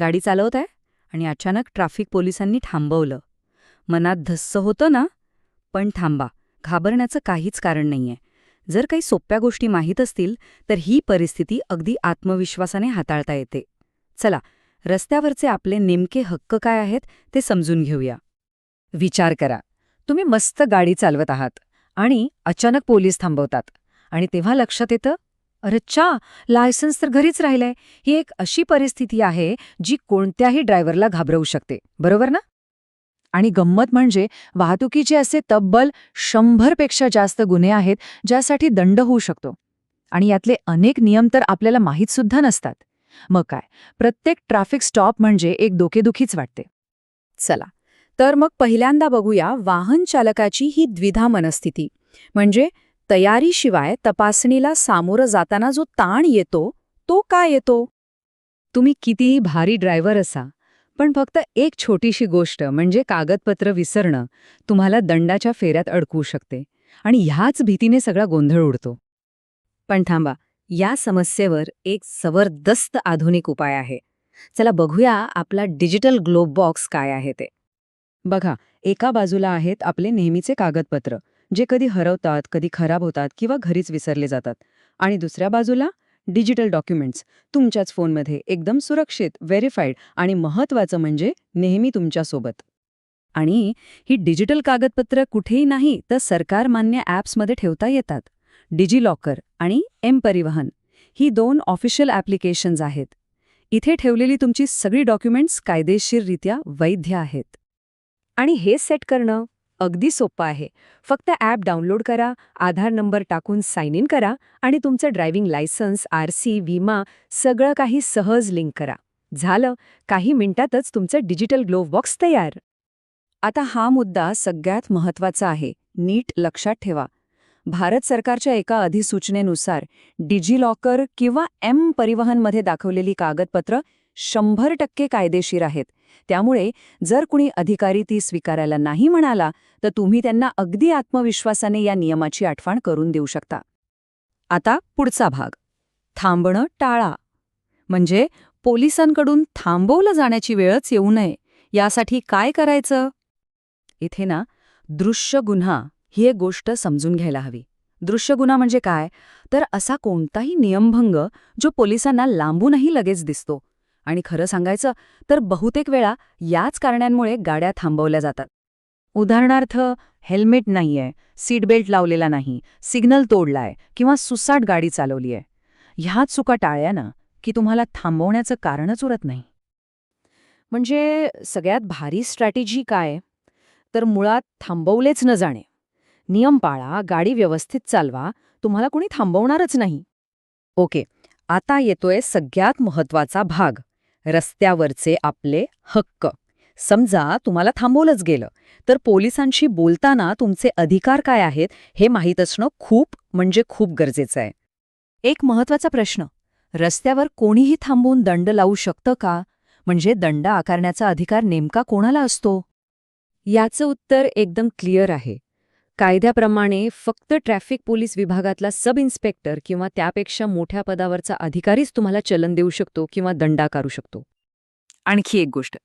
गाडी चालवत आहे आणि अचानक ट्रॅफिक पोलिसांनी थांबवलं. मनात धस्स होतं ना? पण थांबा घाबरण्याचं काहीच कारण नाहीये. जर काही सोप्या गोष्टी माहीत असतील तर ही परिस्थिती अगदी आत्मविश्वासाने हाताळता येते. चला रस्त्यावरचे आपले नेमके हक्क काय आहेत ते समजून घेऊया. विचार करा. तुम्ही मस्त गाडी चालवत आहात आणि अचानक पोलीस थांबवतात. आणि तेव्हा लक्षात येतं अरेच्छा लायसन्स तर घरीच राहिलंय. ही एक अशी परिस्थिती आहे जी कोणत्याही ड्रायव्हरला घाबरवू शकते. बरोबर ना? आणि गंमत म्हणजे वाहतुकीचे असे तब्बल शंभरपेक्षा जास्त गुन्हे आहेत ज्यासाठी दंड होऊ शकतो. आणि यातले अनेक नियम तर आपल्याला माहीतसुद्धा नसतात. मग काय? प्रत्येक ट्रॅफिक स्टॉप म्हणजे एक डोकेदुखीच वाटते. चला तर मग पहिल्यांदा बघूया वाहन चालकाची ही द्विधा मनस्थिती. म्हणजे तयारीशिवाय तपासणीला सामोरं जाताना जो ताण येतो तो काय येतो? तुम्ही कितीही भारी ड्रायव्हर असा पण फक्त एक छोटीशी गोष्ट म्हणजे कागदपत्र विसरणं तुम्हाला दंडाच्या फेऱ्यात अडकवू शकते आणि ह्याच भीतीने सगळा गोंधळ उडतो. पण थांबा या समस्येवर एक जबरदस्त आधुनिक उपाय आहे. चला बघूया आपला डिजिटल ग्लोब बॉक्स काय आहे ते. बघा एका बाजूला आहेत आपले नेहमीचे कागदपत्र. जे कधी हरवतात कधी खराब होतात किंवा घरीच विसरले जातात. आणि दुसऱ्या बाजूला डिजिटल डॉक्युमेंट्स. तुमच्याच फोनमध्ये एकदम सुरक्षित व्हेरीफाईड आणि महत्वाचं म्हणजे नेहमी तुमच्यासोबत आणि ही डिजिटल कागदपत्र कुठेही नाही तर सरकार मान्य ॲप्समध्ये ठेवता येतात. डिजिलॉकर आणि एम परिवहन. ही दोन ऑफिशियल ॲप्लिकेशन्स आहेत. इथे ठेवलेली तुमची सगळी डॉक्युमेंट्स कायदेशीररित्या वैध आहेत. आणि हे सेट करणं अगदी सोपं आहे. फक्त ॲप डाउनलोड करा आधार नंबर टाकून साइन इन करा आणि तुमचं ड्रायव्हिंग लायसन्स आरसी विमा सगळं काही सहज लिंक करा. झालं. काही मिनिटातच तुमचं डिजिटल ग्लोव्ह बॉक्स तयार. आता हा मुद्दा सगळ्यात महत्त्वाचा आहे. नीट लक्षात ठेवा. भारत सरकारच्या एका अधिसूचनेनुसार डिजिलॉकर किंवा एम परिवहनमध्ये दाखवलेली कागदपत्र शंभर टक्के कायदेशीर आहेत. त्यामुळे जर कुणी अधिकारी ती स्वीकारायला नाही म्हणाला तर तुम्ही त्यांना अगदी आत्मविश्वासाने या नियमाची आठवण करून देऊ शकता. आता पुढचा भाग. थांबणं टाळा. म्हणजे पोलिसांकडून थांबवलं जाण्याची वेळच येऊ नये. यासाठी काय करायचं? इथे ना दृश्य गुन्हा ही एक गोष्ट समजून घ्यायला हवी. दृश्य गुन्हा म्हणजे काय? तर असा कोणताही नियमभंग जो पोलिसांना लांबूनही लगेच दिसतो. आणि खरं सांगायचं तर बहुतेक वेळा याच कारणांमुळे गाड्या थांबवल्या जातात. उदाहरणार्थ हेल्मेट नाहीये सीट बेल्ट लावलेला नाही सिग्नल तोडलाय किंवा सुसाट गाडी चालवलीये. ह्या चुका टाळल्या ना की तुम्हाला थांबवण्याचं कारणच उरत नाही. म्हणजे सगळ्यात भारी स्ट्रॅटेजी काय? तर मुळात थांबवलेच न जाणे. नियम पाळा गाडी व्यवस्थित चालवा तुम्हाला कोणी थांबवणारच नाही. ओके आता येतोय सगळ्यात महत्त्वाचा भाग. रस्त्यावरचे आपले हक्क. समजा तुम्हाला थांबवलंच गेलं तर पोलिसांशी बोलताना तुमचे अधिकार काय आहेत हे माहीत असणं खूप म्हणजे खूप गरजेचं आहे. एक महत्त्वाचा प्रश्न. रस्त्यावर कोणीही थांबून दंड लावू शकतं का? म्हणजे दंड आकारण्याचा अधिकार नेमका कोणाला असतो? याचं उत्तर एकदम क्लिअर आहे. कायद्याप्रमाणे फक्त ट्रॅफिक पोलीस विभागातला सब इन्स्पेक्टर किंवा त्यापेक्षा मोठ्या पदावरचा अधिकारीच तुम्हाला चलन देऊ शकतो किंवा दंडाकारू शकतो. आणखी एक गोष्ट.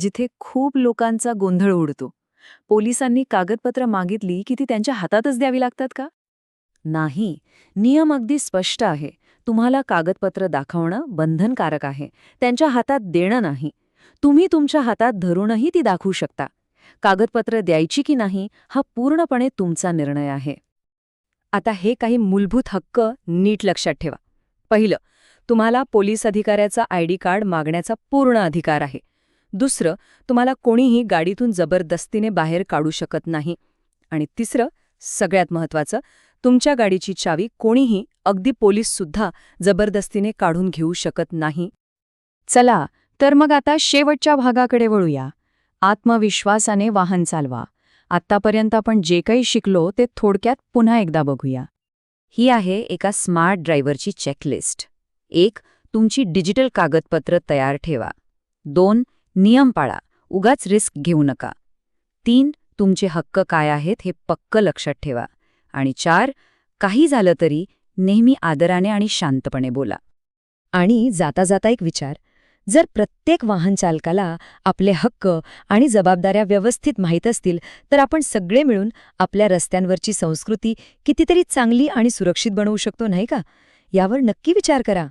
जिथे खूप लोकांचा गोंधळ उडतो पोलिसांनी कागदपत्र मागितली की ती त्यांच्या हातातच द्यावी लागतात का? नाही. नियम अगदी स्पष्ट आहे. तुम्हाला कागदपत्र दाखवणं बंधनकारक आहे. त्यांच्या हातात देणं नाही. तुम्ही तुमच्या हातात धरूनही ती दाखवू शकता. कागदपत्र द्यायची की नाही हा पूर्णपणे तुमचा निर्णय आहे. आता हे काही मूलभूत हक्क नीट लक्षात ठेवा. पहिलं तुम्हाला पोलीस अधिकाऱ्याचा आयडी कार्ड मागण्याचा पूर्ण अधिकार आहे. दुसरं तुम्हाला कोणीही गाडीतून जबरदस्तीने बाहेर काढू शकत नाही. आणि तिसरं सगळ्यात महत्वाचं तुमच्या गाडीची चावी कोणीही अगदी पोलीससुद्धा जबरदस्तीने काढून घेऊ शकत नाही. चला तर मग आता शेवटच्या भागाकडे वळूया. आत्मविश्वासाने वाहन चालवा. आत्तापर्यंत आपण जे काही शिकलो ते थोडक्यात पुन्हा एकदा बघूया. ही आहे एका स्मार्ट ड्रायव्हरची चेकलिस्ट. एक तुमची डिजिटल कागदपत्र तयार ठेवा. दोन नियम पाळा. उगाच रिस्क घेऊ नका. तीन तुमचे हक्क काय आहेत हे पक्क लक्षात ठेवा. आणि चार काही झालं तरी नेहमी आदराने आणि शांतपणे बोला. आणि जाता जाता एक विचार. जर प्रत्येक वाहन चालकाला आपले हक्क आणि जबाबदाऱ्या व्यवस्थित माहीत असतील तर आपण सगळे मिळून आपल्या रस्त्यांवरची संस्कृती कितीतरी चांगली आणि सुरक्षित बनवू शकतो नाही का? यावर नक्की विचार करा.